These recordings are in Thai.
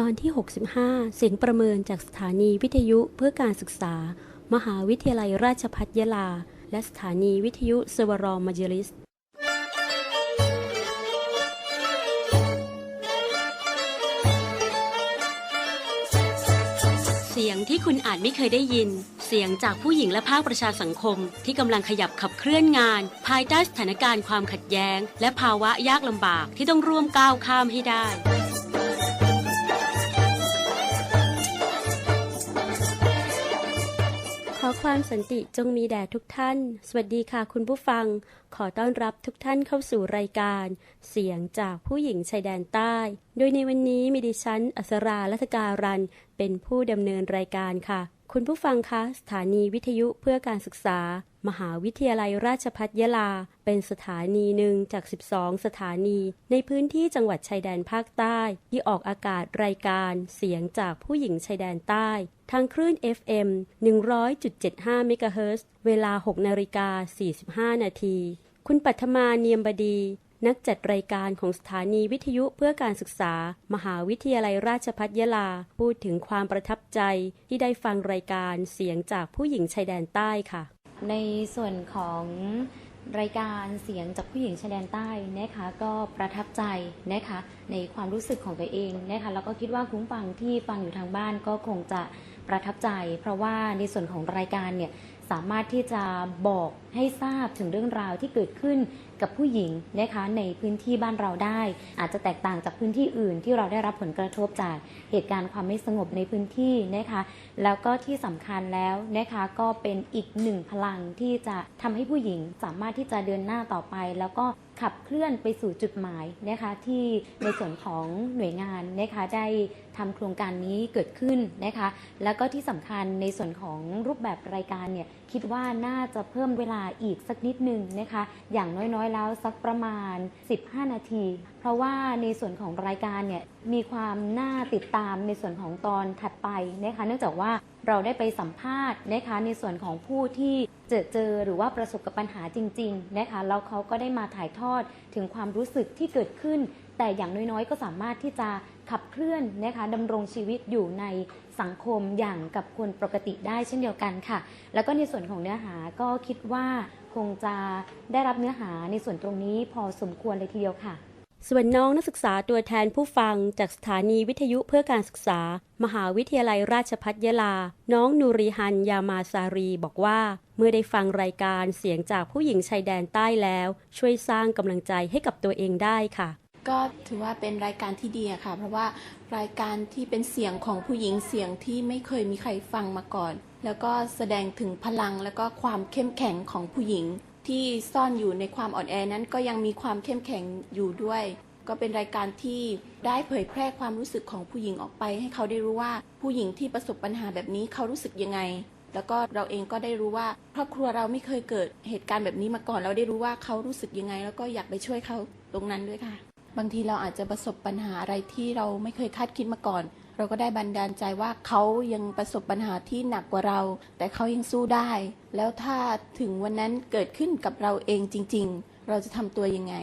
ตอนที่ 65 เสียงประเมินจากสถานีวิทยุเพื่อการศึกษา มหาวิทยาลัยราชภัฏยะลา และสถานีวิทยุสวรมจลิสเสียงที่คุณอาจไม่เคยได้ยิน เสียงจากผู้หญิงและภาคประชาสังคม ที่กำลังขยับขับเคลื่อนงาน ภายใต้สถานการณ์ความขัดแย้ง และภาวะยากลำบากที่ต้องร่วมก้าวข้ามให้ได้ ความสันติจงมีแด่ทุกท่าน สวัสดีค่ะคุณผู้ฟัง ขอต้อนรับทุกท่านเข้าสู่รายการ เสียงจากผู้หญิงชายแดนใต้ โดยในวันนี้มีดิฉัน อัสราลัตการัน เป็นผู้ดำเนินรายการค่ะ คุณผู้ฟังคะ สถานีวิทยุเพื่อการศึกษา มหาวิทยาลัยราชภัฏยะลา เป็นสถานีหนึ่งจาก 12 สถานี ในพื้นที่จังหวัดชายแดนภาคใต้ ที่ออกอากาศรายการเสียงจากผู้หญิงชายแดนใต้ ทางคลื่น FM 100.75 เมกะเฮิรตซ์เวลา 6 นาฬิกา 45 นาที คุณปัทมาเนียมบดีนักจัดรายการของสถานีวิทยุเพื่อการศึกษา มหาวิทยาลัยราชภัฏยะลา พูดถึงความประทับใจที่ได้ฟังรายการเสียงจากผู้หญิงชายแดนใต้ค่ะ ในส่วนของรายการเสียงจากผู้หญิงชายแดนใต้นะคะก็ประทับใจนะคะในความรู้สึกของตัวเองนะคะแล้วก็คิดว่าคุ้มฟังที่ฟังอยู่ทางบ้านก็คงจะประทับใจ เพราะว่าในส่วนของรายการเนี่ย สามารถที่จะบอกให้ทราบถึงเรื่องราวที่เกิดขึ้นกับผู้หญิงนะคะในพื้นที่บ้านเราได้ อาจจะแตกต่างจากพื้นที่อื่น ที่เราได้รับผลกระทบจากเหตุการณ์ความไม่สงบในพื้นที่นะคะแล้วก็ที่สำคัญแล้วนะคะก็เป็นอีกหนึ่งพลังที่จะทำให้ผู้หญิงสามารถที่จะเดินหน้าต่อไป แล้วก็ขับเคลื่อนไปสู่จุดหมายนะคะที่ในส่วนของหน่วยงานนะคะได้ทำโครงการนี้เกิดขึ้นนะคะแล้วก็ที่สำคัญในส่วนของรูปแบบรายการเนี่ย คิดว่าน่าจะเพิ่มเวลาอีกสักนิดนึงนะคะ อย่างน้อยๆ แล้วสักประมาณ 15 นาที เพราะว่าในส่วนของรายการเนี่ยมีความน่าติดตามในส่วนของตอนถัดไปนะคะ เนื่องจากว่าเราได้ไปสัมภาษณ์นะคะในส่วนของผู้ที่เจอเจอหรือว่าประสบกับปัญหาจริง ๆ นะคะแล้วเขาก็ได้มาถ่ายทอดถึงความรู้สึกที่เกิดขึ้น แต่อย่างน้อยๆ ก็สามารถที่จะขับเคลื่อนนะคะดำรงชีวิตอยู่ในสังคมอย่างกับคนปกติได้เช่นเดียวกันค่ะ แล้วก็ในส่วนของเนื้อหาก็คิดว่าคงจะได้รับเนื้อหาในส่วนตรงนี้พอสมควรเลยทีเดียวค่ะ ส่วนน้องนักศึกษาตัวแทนผู้ฟังจากสถานีวิทยุเพื่อการศึกษา มหาวิทยาลัยราชภัฏยะลา น้องนูริฮันยามาซารีบอกว่า เมื่อได้ฟังรายการเสียงจากผู้หญิงชายแดนใต้แล้ว ช่วยสร้างกำลังใจให้กับตัวเองได้ค่ะ ก็ถือว่าเป็นรายการที่ดีค่ะ เพราะว่ารายการที่เป็นเสียงของผู้หญิงเสียงที่ไม่เคยมีใครฟังมาก่อน แล้วก็แสดงถึงพลังแล้วก็ความเข้มแข็งของผู้หญิง ที่ซ่อนอยู่ในความอ่อนแอนั้นก็ยังมีความเข้มแข็งอยู่ด้วย ก็เป็นรายการที่ได้เผยแพร่ความรู้สึกของผู้หญิงออกไป ให้เขาได้รู้ว่าผู้หญิงที่ประสบปัญหาแบบนี้เขารู้สึกยังไงแล้วก็เราเองก็ได้รู้ว่าครอบครัวเราไม่เคยเกิดเหตุการณ์แบบนี้มาก่อน เราได้รู้ว่าเขารู้สึกยังไง แล้วก็อยากไปช่วยเขาตรงนั้นด้วยค่ะ บางทีเราอาจจะประสบปัญหาอะไรที่เราไม่เคยคาดคิดมาก่อน เราก็ได้บันดาลใจว่าเขายังประสบปัญหาที่หนักกว่าเรา แต่เขายังสู้ได้ แล้วถ้าถึงวันนั้นเกิดขึ้นกับเราเองจริง ๆ เราจะทำตัวยังไง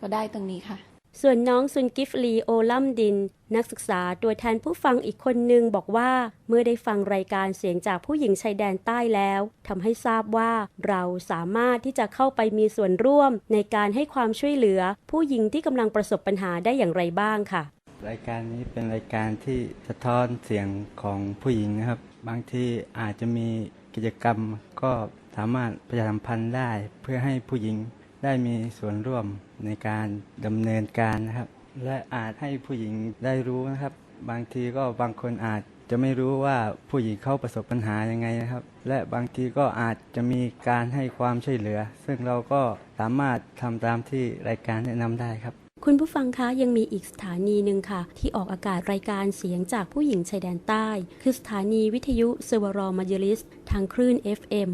ก็ได้ตรงนี้ค่ะ ส่วนน้องซุนกิฟลีโอลัมดิน นักศึกษาตัวแทนผู้ฟังอีกคนหนึ่งบอกว่า เมื่อได้ฟังรายการเสียงจากผู้หญิงชายแดนใต้แล้วทำให้ทราบว่าเราสามารถที่จะเข้าไปมีส่วนร่วมในการให้ความช่วยเหลือ ผู้หญิงที่กำลังประสบปัญหาได้อย่างไรบ้างค่ะ รายการนี้เป็นรายการที่สะท้อนเสียงของผู้หญิงนะครับ บางทีอาจจะมีกิจกรรมก็สามารถประชาสัมพันธ์ได้เพื่อให้ผู้หญิง ได้มีส่วนร่วมในการดำเนินการนะครับ และอาจให้ผู้หญิงได้รู้นะครับ บางทีก็บางคนอาจจะไม่รู้ว่าผู้หญิงเขาประสบปัญหายังไงนะครับ และบางทีก็อาจจะมีการให้ความช่วยเหลือ ซึ่งเราก็สามารถทำตามที่รายการแนะนำได้ครับ คุณผู้ฟังคะยังมีอีกสถานีหนึ่งค่ะ ที่ออกอากาศรายการเสียงจากผู้หญิงชายแดนใต้ คือสถานีวิทยุเซวรอมาจลิส ทางคลื่น FM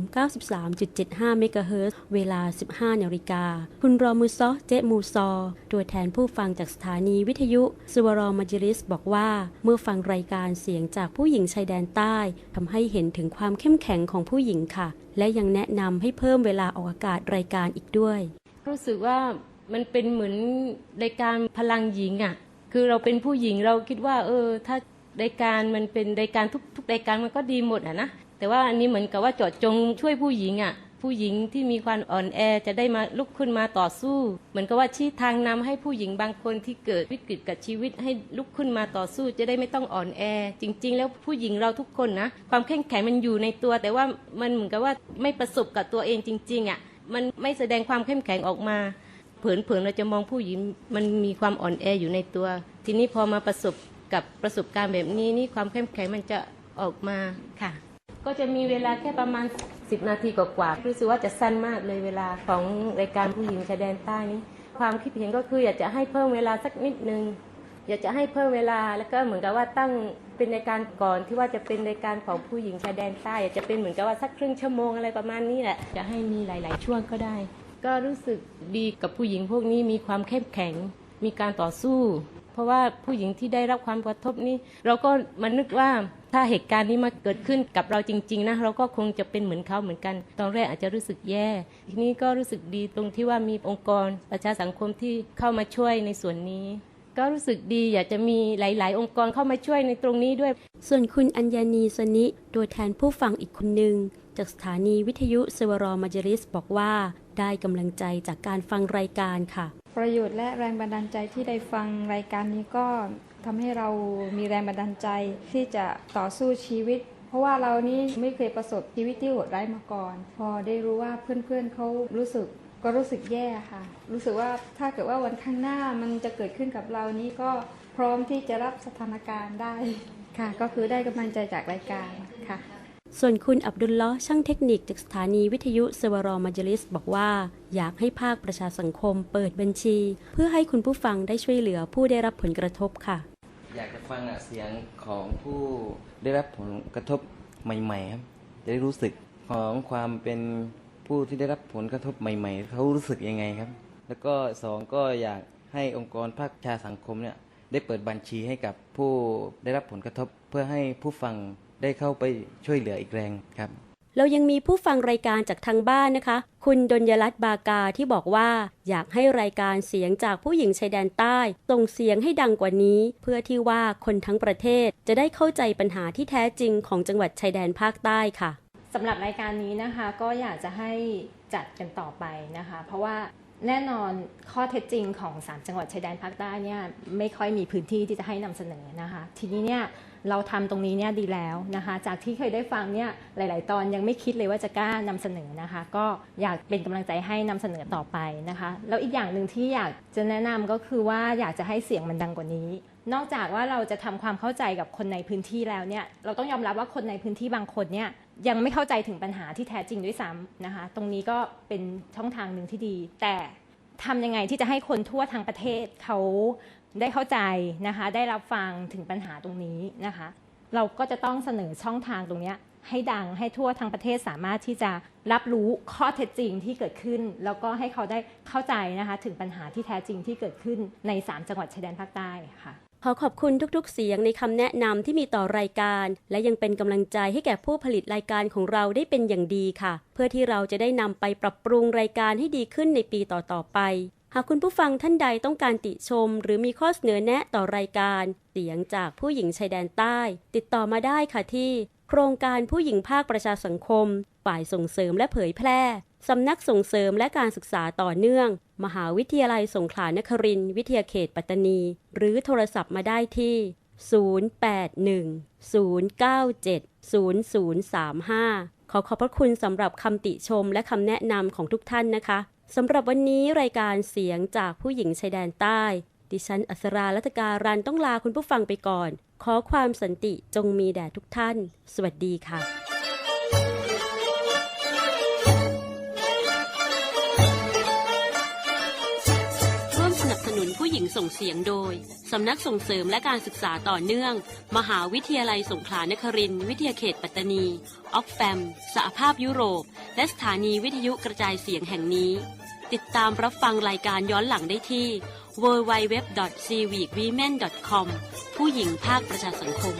93.75 เมกะเฮิรตเวลา 15นาฬิกา คุณรอมุซอเจมูซอ ตัวแทนผู้ฟังจากสถานีวิทยุเซวรอมาจลิส บอกว่า เมื่อฟังรายการเสียงจากผู้หญิงชายแดนใต้ทำให้เห็นถึงความเข้มแข็งของผู้หญิงค่ะ และยังแนะนำให้เพิ่มเวลาออกอากาศรายการอีกด้วย รู้สึกว่า มันเป็นเหมือนรายการพลังหญิงอะ่ะ คือเราเป็นผู้หญิงเราคิดว่า เออ ถ้ารายการมันเป็นรายการทุกทุกรายการมันก็ดีหมดอะนะแต่ว่าอันนี้เหมือนกับว่าเจาะจงช่วยผู้หญิงอะผู้หญิงที่มีความอ่อนแอจะได้มาลุกขึ้นมาต่อสู้ เหมือนกับว่าชี้ทางนำให้ผู้หญิงบางคนที่เกิดวิกฤตกับชีวิตให้ลุกขึ้นมาต่อสู้จะได้ไม่ต้องอ่อนแอ จริง ๆ แล้วผู้หญิงเราทุกคนนะความเข้มแข็งมันอยู่ในตัว แต่ว่ามันเหมือนกับว่าไม่ประสบกับตัวเองจริง ๆอะมันไม่แสดงความเข้มแข็งออกมา เผินๆเราจะมองผู้หญิงมันมีความอ่อนแออยู่ในตัว ทีนี้พอมาประสบกับประสบการณ์แบบนี้นี่ความเข้มแข็งมันจะออกมาค่ะ ก็จะมีเวลาแค่ประมาณ 10 นาทีกว่าๆรู้สึกว่าจะสั้นมากเลยเวลาของรายการผู้หญิงชายแดนใต้นี้ ความคิดเห็นก็คืออยากจะให้เพิ่มเวลาสักนิดนึงอยากจะให้เพิ่มเวลาแล้วก็เหมือนกับว่าตั้งเป็นรายการก่อนที่ว่าจะเป็นรายการของผู้หญิงชายแดนใต้อยากจะเป็นเหมือนกับว่าสักครึ่งชั่วโมงอะไรประมาณนี้แหละจะให้มีหลาย ๆ ช่วงก็ได้ ก็รู้สึกดีกับผู้หญิงพวกนี้มีความเข้มแข็ง มีการต่อสู้ เพราะว่าผู้หญิงที่ได้รับความกระทบนี้เราก็มานึกว่าถ้าเหตุการณ์นี้มาเกิดขึ้นกับเราจริง ๆนะเราก็คงจะเป็นเหมือนเขาเหมือนกัน ตอนแรกอาจจะรู้สึกแย่ ทีนี้ก็รู้สึกดีตรงที่ว่ามีองค์กรประชาสังคมที่เข้ามาช่วยในส่วนนี้ ก็รู้สึกดีอยากจะมีหลาย ๆ องค์กรเข้ามาช่วยในตรงนี้ด้วย ส่วนคุณอัญญานีสนิตัวแทนผู้ฟังอีกคนหนึ่งจากสถานีวิทยุเซวรอมาจริสบอกว่า ได้กำลังใจจากการฟังรายการค่ะ ประโยชน์และแรงบันดาลใจที่ได้ฟังรายการนี้ก็ทำให้เรามีแรงบันดาลใจที่จะต่อสู้ชีวิต เพราะว่าเรานี่ไม่เคยประสบชีวิตที่โหดร้ายมาก่อน พอได้รู้ว่าเพื่อนๆเขารู้สึกก็รู้สึกแย่ค่ะ รู้สึกว่าถ้าเกิดว่าวันข้างหน้ามันจะเกิดขึ้นกับเรานี้ก็พร้อมที่จะรับสถานการณ์ได้ค่ะ ก็คือได้กำลังใจจากรายการค่ะ ส่วนคุณอับดุลลาะห์ช่างเทคนิคจากสถานีวิทยุเซวรอมาจลิส บอกว่า อยากให้ภาคประชาสังคมเปิดบัญชี เพื่อให้คุณผู้ฟังได้ช่วยเหลือผู้ได้รับผลกระทบค่ะ อยากจะฟังเสียงของผู้ได้รับผลกระทบใหม่ๆครับจะได้รู้สึกของความเป็นผู้ที่ได้รับผลกระทบใหม่ ๆ เขารู้สึกยังไงครับ แล้วก็สองก็อยากให้องค์กรภาคประชาสังคมเนี่ยได้เปิดบัญชีให้กับผู้ได้รับผลกระทบเพื่อให้ผู้ฟัง ได้เข้าไปช่วยเหลืออีกแรงครับ เรายังมีผู้ฟังรายการจากทางบ้านนะคะ คุณดนยรัตน์บากาที่บอกว่า อยากให้รายการเสียงจากผู้หญิงชายแดนใต้ส่งเสียงให้ดังกว่านี้ เพื่อที่ว่าคนทั้งประเทศจะได้เข้าใจปัญหาที่แท้จริงของจังหวัดชายแดนภาคใต้ค่ะสำหรับรายการนี้นะคะก็อยากจะให้จัดกันต่อไปนะคะ เพราะว่าแน่นอนข้อเท็จจริงของ 3 จังหวัดชายแดนภาคใต้เนี่ยไม่ค่อยมีพื้นที่ที่จะให้นำเสนอนะคะ ทีนี้เนี่ย เราทำตรงนี้เนี่ยดีแล้วนะคะ จากที่เคยได้ฟังเนี่ยหลาย ๆ ตอนยังไม่คิดเลยว่าจะกล้านำเสนอนะคะ ก็อยากเป็นกำลังใจให้นำเสนอต่อไปนะคะ แล้วอีกอย่างหนึ่งที่อยากจะแนะนำก็คือว่าอยากจะให้เสียงมันดังกว่านี้ นอกจากว่าเราจะทำความเข้าใจกับคนในพื้นที่แล้วเนี่ยเราต้องยอมรับว่าคนในพื้นที่บางคนเนี่ยยังไม่เข้าใจถึงปัญหาที่แท้จริงด้วยซ้ำนะคะ ตรงนี้ก็เป็นช่องทางหนึ่งที่ดี แต่ทำยังไงที่จะให้คนทั่วทั้งประเทศเขา ได้เข้าใจนะคะ ได้รับฟังถึงปัญหาตรงนี้นะคะ เราก็จะต้องเสนอช่องทางตรงนี้ให้ดังให้ทั่วทั้งประเทศสามารถที่จะรับรู้ข้อเท็จจริงที่เกิดขึ้น แล้วก็ให้เขาได้เข้าใจนะคะ ถึงปัญหาที่แท้จริงที่เกิดขึ้นใน 3 จังหวัดชายแดนภาคใต้ค่ะขอขอบคุณทุกๆ เสียงในคำแนะนำที่มีต่อรายการ และยังเป็นกำลังใจให้แก่ผู้ผลิตรายการของเราได้เป็นอย่างดีค่ะ เพื่อที่เราจะได้นำไปปรับปรุงรายการให้ดีขึ้นในปีต่อๆไป หากคุณผู้ฟังท่านใดต้องการติชม หรือมีข้อเสนอแนะต่อรายการ เสียงจากผู้หญิงชายแดนใต้ ติดต่อมาได้ค่ะที่ โครงการผู้หญิงภาคประชาสังคม ฝ่ายส่งเสริมและเผยแพร่สำนักส่งเสริมและการศึกษาต่อเนื่อง มหาวิทยาลัยสงขลานครินวิทยาเขตปัตตานี หรือโทรศัพท์มาได้ที่ 0810970035 ขอขอบพระคุณสำหรับคำติชมและคำแนะนำของทุกท่านนะคะ สำหรับวันนี้รายการเสียงจากผู้หญิงชายแดนใต้ ดิฉันอัสราลัตการันต้องลาคุณผู้ฟังไปก่อน ขอความสันติจงมีแด่ทุกท่าน สวัสดีค่ะร่วมสนับสนุนผู้หญิงส่งเสียงโดย สำนักส่งเสริมและการศึกษาต่อเนื่อง มหาวิทยาลัยสงขลานครินทร์วิทยาเขตปัตตานี ออกแฟม สหภาพยุโรป และสถานีวิทยุกระจายเสียงแห่งนี้ ติดตามรับฟังรายการย้อนหลังได้ที่ www.cwwomen.com ผู้หญิงภาคประชาสังคม